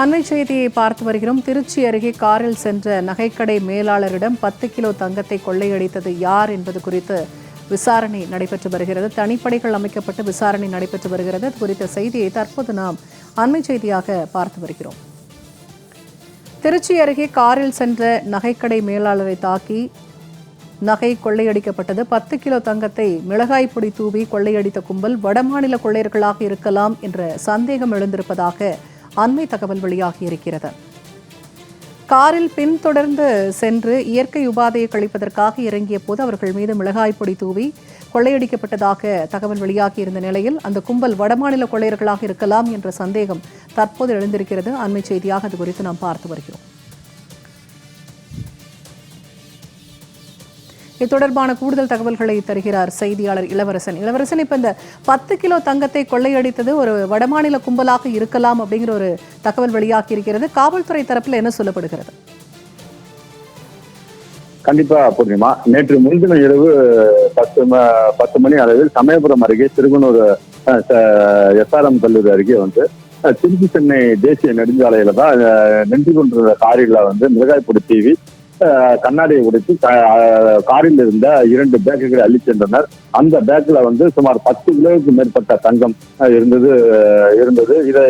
அண்மை செய்தியை பார்த்து வருகிறோம். திருச்சி அருகே காரில் சென்ற நகைக்கடை மேலாளரிடம் பத்து கிலோ தங்கத்தை கொள்ளையடித்தது யார் என்பது குறித்து விசாரணை நடைபெற்று வருகிறது. தனிப்படைகள் அமைக்கப்பட்டு விசாரணை நடைபெற்று வருகிறது. குறித்த செய்தியை தற்போது நாம் அண்மை செய்தியாக பார்த்து வருகிறோம். திருச்சி அருகே காரில் சென்ற நகைக்கடை மேலாளரை தாக்கி நகை கொள்ளையடிக்கப்பட்டது. பத்து கிலோ தங்கத்தை மிளகாய் பொடி தூவி கொள்ளையடித்த கும்பல் வடமாநில கொள்ளையர்களாக இருக்கலாம் என்ற சந்தேகம் எழுந்திருப்பதாக அண்மை தகவல் வெளியாகி இருக்கிறது. காரில் பின்தொடர்ந்து சென்று இயற்கை உபாதையை கழிப்பதற்காக இறங்கிய போது அவர்கள் மீது மிளகாய் பொடி தூவி கொள்ளையடிக்கப்பட்டதாக தகவல் வெளியாகி இருந்த நிலையில் அந்த கும்பல் வடமாநில கொள்ளையர்களாக இருக்கலாம் என்ற சந்தேகம் தற்போது எழுந்திருக்கிறது. அண்மை செய்தியாக அது குறித்து நாம் பார்த்து வருகிறோம். இது தொடர்பான கூடுதல் தகவல்களை தருகிறார் செய்தியாளர் இளவரசன். இளவரசன் இப்ப இந்த பத்து கிலோ தங்கத்தை கொள்ளையடித்தது ஒரு வடமாநில கும்பலாக இருக்கலாம் அப்படிங்கிற ஒரு தகவல் வெளியாகி இருக்கிறது. காவல்துறை தரப்புல என்ன சொல்லப்படுகிறது? கண்டிப்பா பூர்ணிமா. நேற்று முன்தின இரவு பத்து பத்து மணி அளவில் சமயபுரம் அருகே திருகனூர் எஸ்ஆர்எம் கல்லூரி அருகே வந்து திருச்சி சென்னை தேசிய நெடுஞ்சாலையில தான் நின்று கொண்டிருந்த காரில் வந்து மிளகாய்பொடி தீவி கண்ணாடியை உடைத்து காரில் இருந்த இரண்டு பேக்குகளை அள்ளி சென்றனர். அந்த பேக்ல வந்து சுமார் பத்து கிலோவுக்கு மேற்பட்ட தங்கம் இருந்தது இருந்தது. இதை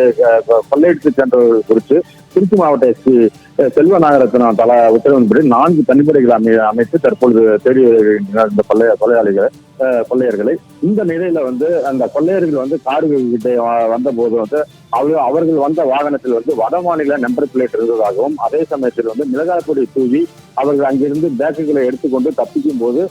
கொள்ளையடித்து சென்றவர்கள் குறித்து திருச்சி மாவட்ட எஸ்பி செல்வ நாகரத்னம் தல உத்தரவின்படி நான்கு தனிப்படைகள் அமை அமைத்து தற்பொழுது தேடி வருகின்றனர் இந்த கொள்ளைய கொலையாளிகளை கொள்ளையர்களை. இந்த நிலையில வந்து அந்த கொள்ளையர்கள் வந்து காடுகள் வ- வந்த போது வந்து அவர்கள் அவர்கள் வந்த வாகனத்தில் வந்து வட மாநில நம்பர் பிளேட் இருந்ததாகவும் அதே சமயத்தில் வந்து மிளகாய் பொடி தூவி அவர்கள் அங்கிருந்து பேக்குகளை எடுத்துக்கொண்டு தப்பிக்கும் போது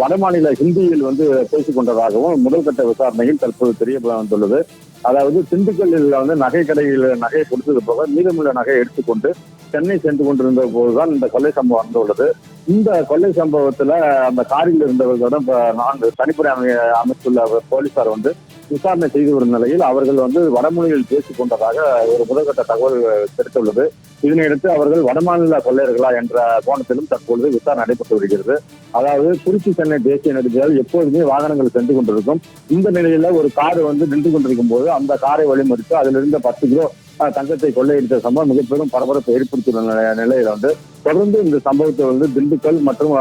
வடமாநில ஹிந்தியில் வந்து பேசிக்கொண்டதாகவும் முதல் கட்ட விசாரணையில் தற்போது தெரிய வந்துள்ளது அதாவது திண்டுக்கல்லில் வந்து நகை கடையில் நகையை கொடுத்தது போக மீதமுள்ள நகையை எடுத்துக்கொண்டு சென்னை சென்று கொண்டிருந்த போதுதான் இந்த கொள்ளை சம்பவம் நடந்துள்ளது இந்த கொள்ளை சம்பவத்துல அந்த காரில் இருந்தவர்களிடம் நான்கு தனிப்படை அமை அமைத்துள்ள போலீசார் வந்து விசாரணை செய்து வரும் நிலையில் அவர்கள் வந்து வடமொழியில் பேசிக் கொண்டதாக ஒரு முதற்கட்ட தகவல் கிடைத்துள்ளது இதனையடுத்து அவர்கள் வடமாநில கொள்ளையர்களா என்ற கோணத்திலும் தற்பொழுது விசாரணை நடைபெற்று வருகிறது. அதாவது திருச்சி சென்னை தேசிய நெடுஞ்சாலையில் எப்போதுமே வாகனங்கள் சென்று கொண்டிருக்கும். இந்த நிலையில ஒரு கார் வந்து நின்று கொண்டிருக்கும் போது அந்த காரை வழிமறித்து அதில் இருந்த பத்து கிலோ தங்கத்தை கொள்ளையடித்த சம்பவம் மிக பெரும் பரபரப்பை ஏற்படுத்தியுள்ள நிலையில வந்து தொடர்ந்து இந்த சம்பவத்தை வந்து திண்டுக்கல் மற்றும்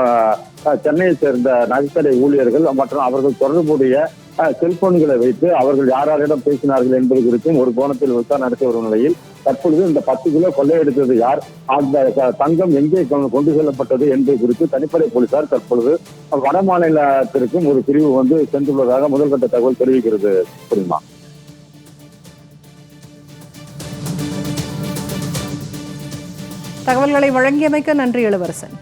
சென்னையை சேர்ந்த நகைக்கடை ஊழியர்கள் மற்றும் அவர்கள் தொடர்புடைய செல்போன்களை வைத்து அவர்கள் யார் யாரிடம் பேசினார்கள் என்பது குறித்தும் ஒரு கோணத்தில் விசாரணை நடத்தி வரும் நிலையில் தற்பொழுது இந்த பத்து கிலோ கொள்ளையடித்தது யார்? அந்த தங்கம் எங்கே கொண்டு கொண்டு செல்லப்பட்டது என்பது குறித்து தனிப்படை போலீசார் தற்பொழுது வட மாநிலத்திற்கும் ஒரு பிரிவு வந்து சென்றுள்ளதாக முதல்கட்ட தகவல் தெரிவிக்கிறது புரியுமா தகவல்களை வழங்கியமைக்க நன்றி இளவரசன்.